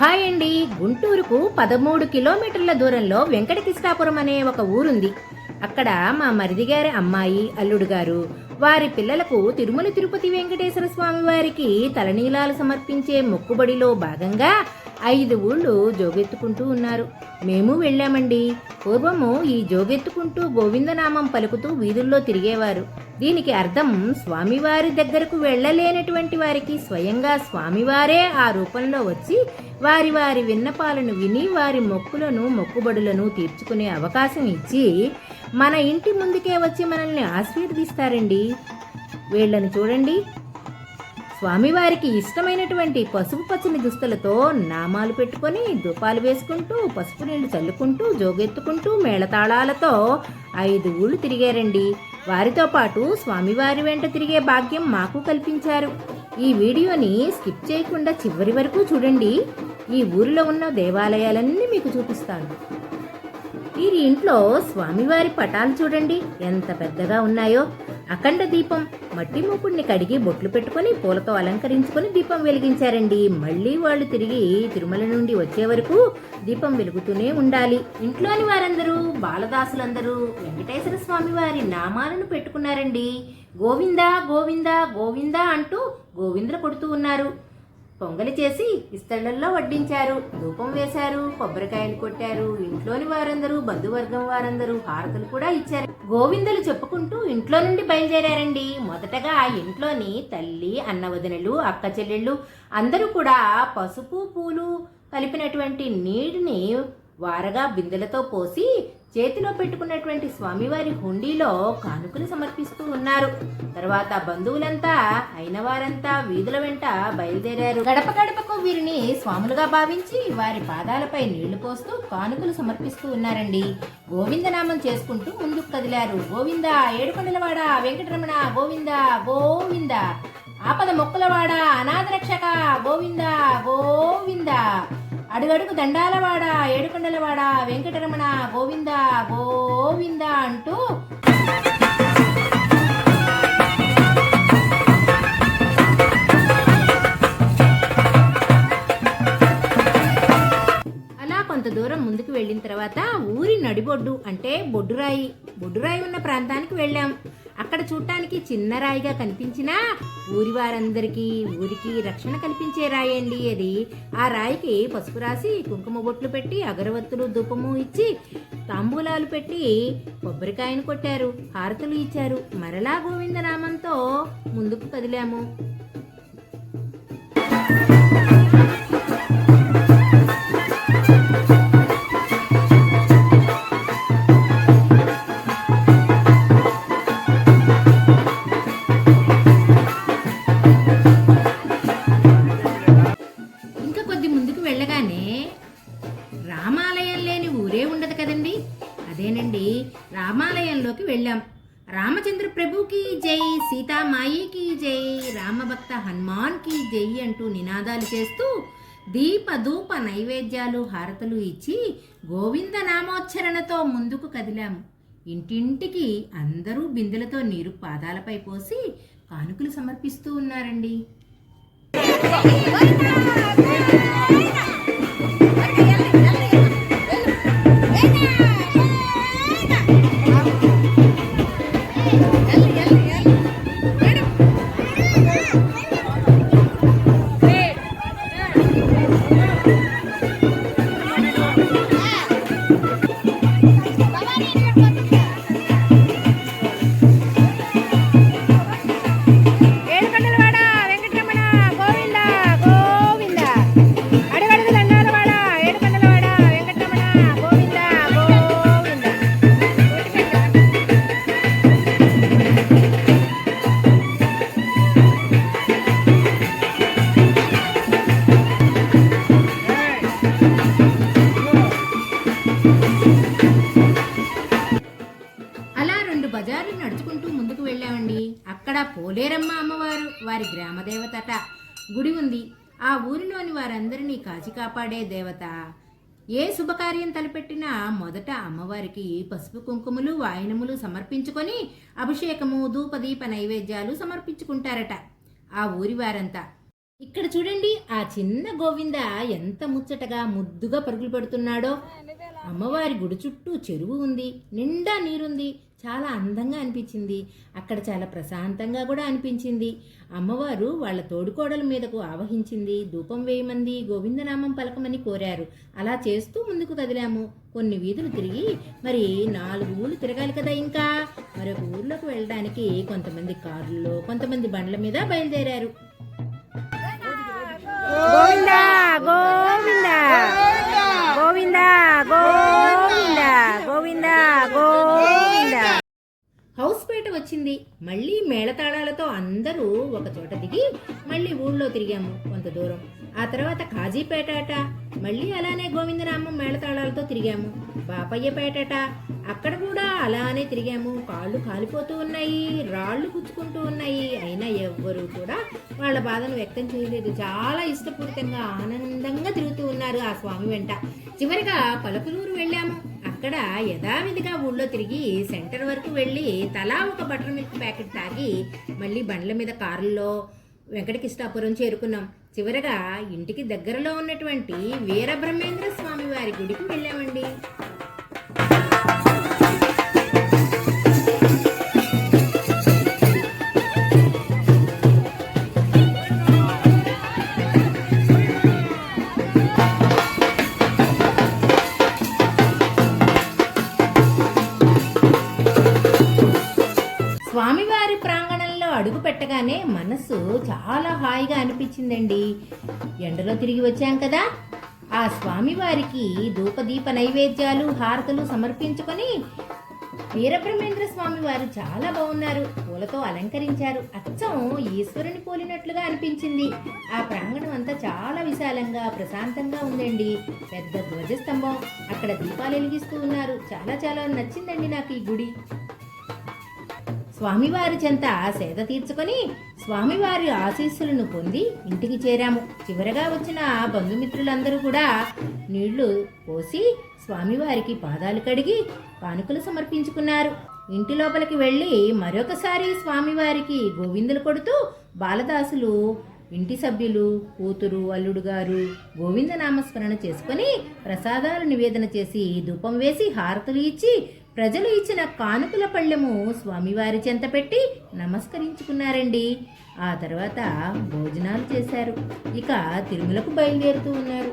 Hi అండి. గుంటూరుకు పదమూడు కిలోమీటర్ల దూరంలో వెంకటకృష్ణాపురం అనే ఒక ఊరుంది. అక్కడ మా మరిది గారి అమ్మాయి అల్లుడు గారు. వారి పిల్లలకు తిరుమల తిరుపతి వెంకటేశ్వర స్వామి వారికి తలనీలాలు సమర్పించే మొక్కుబడిలో భాగంగా ఐదు ఊళ్ళు జోగెత్తుకుంటూ ఉన్నారు. మేము వెళ్ళామండి. పూర్వము ఈ జోగెత్తుకుంటూ గోవిందనామం పలుకుతూ వీధుల్లో తిరిగేవారు. దీనికి అర్థం స్వామివారి దగ్గరకు వెళ్ళలేనటువంటి వారికి స్వయంగా స్వామివారే ఆ రూపంలో వచ్చి వారి వారి విన్నపాలను విని వారి మొక్కులను మొక్కుబడులను తీర్చుకునే అవకాశం ఇచ్చి మన ఇంటి ముందుకే వచ్చి మనల్ని ఆశీర్వదిస్తారండి. వీళ్ళని చూడండి. స్వామివారికి ఇష్టమైనటువంటి పసుపు పచ్చని దుస్తులతో నామాలు పెట్టుకొని దూపాలు వేసుకుంటూ పసుపు నీళ్ళు చల్లుకుంటూ జోగెత్తుకుంటూ మేళతాళాలతో ఐదు ఊళ్ళు తిరిగారండి. వారితో పాటు స్వామివారి వెంట తిరిగే భాగ్యం మాకు కల్పించారు. ఈ వీడియోని స్కిప్ చేయకుండా చివరి వరకు చూడండి. ఈ ఊరిలో ఉన్న దేవాలయాలన్నీ మీకు చూపిస్తాను. వీరి ఇంట్లో స్వామివారి పటాలు చూడండి. ఎంత పెద్దగా ఉన్నాయో. అఖండ దీపం మట్టి మూకుడిని కడిగి బొట్లు పెట్టుకొని పూలతో అలంకరించుకొని దీపం వెలిగించారండి. మళ్ళీ వాళ్ళు తిరిగి తిరుమల నుండి వచ్చే వరకు దీపం వెలుగుతూనే ఉండాలి. ఇంట్లోని వారందరూ బాలదాసులందరూ వెంకటేశ్వర స్వామి వారి నామాలను పెట్టుకున్నారండి. గోవిందా గోవిందా గోవిందా అంటూ గోవిందులు కొడుతూ ఉన్నారు. పొంగలి చేసి ఇస్తళ్ళల్లో వడ్డించారు. ధూపం వేశారు. కొబ్బరికాయలు కొట్టారు. ఇంట్లోని వారందరూ బంధువర్గం వారందరూ హారతులు కూడా ఇచ్చారు. గోవిందలు చెప్పుకుంటూ ఇంట్లో నుండి బయలుదేరారండి. మొదటగా ఆ ఇంట్లోని తల్లి అన్నవదనలు అక్క చెల్లెళ్ళు అందరూ కూడా పసుపు పూలు కలిపినటువంటి నీటిని వారగా బిందెలతో పోసి చేతిలో పెట్టుకున్నటువంటి స్వామివారి హుండీలో కానుకలు సమర్పిస్తూ ఉన్నారు. తర్వాత బంధువులంతా అయిన వారంతా వీధుల వెంట బయలుదేరారు. గడప గడపకు వీరిని స్వాములుగా భావించి వారి పాదాలపై నీళ్ళు పోస్తూ కానుకలు సమర్పిస్తూ ఉన్నారండి. గోవిందనామం చేసుకుంటూ ముందుకు కదిలారు. గోవింద ఏడుకొండలవాడ వెంకటరమణ గోవింద గోవింద. ఆపద మొక్కలవాడ అనాథ రక్షక గోవింద గోవింద. అడుగడుగు దండాలవాడ ఏడుకొండలవాడ వెంకటరమణ గోవింద గోవింద అంటూ. అలా కొంత దూరం ముందుకు వెళ్ళిన తర్వాత ఊరి నడిబొడ్డు అంటే బొడ్డురాయి. బొడ్డురాయి ఉన్న ప్రాంతానికి వెళ్ళాం. అక్కడ చూడటానికి చిన్న రాయిగా కనిపించినా ఊరి వారందరికీ ఊరికి రక్షణ కల్పించే రాయి అండి అది. ఆ రాయికి పసుపు రాసి కుంకుమ బొట్లు పెట్టి అగరవత్తులు ధూపము ఇచ్చి తాంబూలాలు పెట్టి కొబ్బరికాయను కొట్టారు హారతులు ఇచ్చారు. మరలా గోవిందనామంతో ముందుకు కదిలాము. జై సీతామాయికి జై రామభక్త హనుమాన్కి జై అంటూ నినాదాలు చేస్తూ దీప ధూప నైవేద్యాలు హారతలు ఇచ్చి గోవింద నామోచ్చరణతో ముందుకు కదిలాము ఇంటింటికి అందరూ బిందెలతో నీరు పాదాలపై పోసి కానుకలు సమర్పిస్తూ ఉన్నారండి. బజారు బజార్లు నడుచుకుంటూ ముందుకు వెళ్ళామండి. అక్కడ పోలేరమ్మ అమ్మవారు వారి గ్రామదేవతట గుడి ఉంది. ఆ ఊరిలోని వారందరినీ కాచి కాపాడే దేవత. ఏ శుభకార్యం తలపెట్టినా మొదట అమ్మవారికి పసుపు కుంకుమలు వాయనములు సమర్పించుకొని అభిషేకము ధూపదీప నైవేద్యాలు సమర్పించుకుంటారట ఆ ఊరి వారంతా. ఇక్కడ చూడండి ఆ చిన్న గోవింద ఎంత ముచ్చటగా ముద్దుగా పరుగులు పెడుతున్నాడో. అమ్మవారి గుడి చుట్టూ చెరువు ఉంది నిండా నీరుంది. చాలా అందంగా అనిపించింది. అక్కడ చాలా ప్రశాంతంగా కూడా అనిపించింది. అమ్మవారు వాళ్ళ తోడుకోడల మీదకు ఆవహించింది. ధూపం వేయమంది గోవిందనామం పలకమని కోరారు. అలా చేస్తూ ముందుకు కదిలాము. కొన్ని వీధులు తిరిగి మరి నాలుగు ఊళ్ళు తిరగాలి కదా ఇంకా. మరొక ఊర్లోకి వెళ్ళడానికి కొంతమంది కారుల్లో కొంతమంది బండ్ల మీద బయలుదేరారు. గోవిందా గోవిందా గోవింద గోవింద గోవింద హౌస్పేట వచ్చింది. మళ్ళీ మేళతాళాలతో అందరూ ఒక చోట దిగి మళ్ళీ ఊళ్ళో తిరిగాము కొంత దూరం. ఆ తర్వాత కాజీపేటట మళ్ళీ అలానే గోవిందనామం మేళతాళాలతో తిరిగాము. బాపయ్యపేటట అక్కడ కూడా అలానే తిరిగాము. కాళ్ళు కాలిపోతూ ఉన్నాయి రాళ్ళు గుచ్చుకుంటూ ఉన్నాయి. అయినా ఎవ్వరూ కూడా వాళ్ళ బాధను వ్యక్తం చేయలేదు. చాలా ఇష్టపూరితంగా ఆనందంగా తిరుగుతూ ఉన్నారు ఆ స్వామి వెంట. చివరిగా పలకలూరు వెళ్ళాము. అక్కడ యథావిధిగా ఊళ్ళో తిరిగి సెంటర్ వరకు వెళ్ళి తలా ఒక బటర్ మిల్క్ ప్యాకెట్ తాగి మళ్ళీ బండ్ల మీద కారుల్లో వెంకటకిష్టాపురం చేరుకున్నాం. చివరగా ఇంటికి దగ్గరలో ఉన్నటువంటి వీరబ్రహ్మేంద్ర స్వామి వారి గుడికి వెళ్ళామండి. అడుగు పెట్టగానే మనసు చాలా హాయిగా అనిపించిందండి. ఎండలో తిరిగి వచ్చాం కదా. ఆ స్వామివారికి ధూపదీప నైవేద్యాలు హారతులు సమర్పించుకొని వీరబ్రహ్మేంద్ర స్వామి వారు చాలా బాగున్నారు. పూలతో అలంకరించారు. అచ్చం ఈశ్వరుని పోలినట్లుగా అనిపించింది. ఆ ప్రాంగణం అంతా చాలా విశాలంగా ప్రశాంతంగా ఉందండి. పెద్ద ధ్వజస్తంభం. అక్కడ దీపాలు వెలిగిస్తూ ఉన్నారు. చాలా చాలా నచ్చిందండి నాకు ఈ గుడి. స్వామివారి చెంత సేద తీర్చుకొని స్వామివారి ఆశీస్సులను పొంది ఇంటికి చేరాము. చివరగా వచ్చిన బంధుమిత్రులందరూ కూడా నీళ్ళు పోసి స్వామివారికి పాదాలు కడిగి కానుకలు సమర్పించుకున్నారు. ఇంటి లోపలికి వెళ్ళి మరొకసారి స్వామివారికి గోవిందులు కొడుతూ బాలదాసులు ఇంటి సభ్యులు కూతురు అల్లుడు గారు గోవింద నామస్మరణ చేసుకొని ప్రసాదాలు నివేదన చేసి ధూపం వేసి హారతులు ఇచ్చి ప్రజలు ఇచ్చిన కానుకల పళ్ళెము స్వామివారి చెంత పెట్టి నమస్కరించుకున్నారండి. ఆ తర్వాత భోజనాలు చేశారు. ఇక తిరుమలకు బయలుదేరుతూ ఉన్నారు.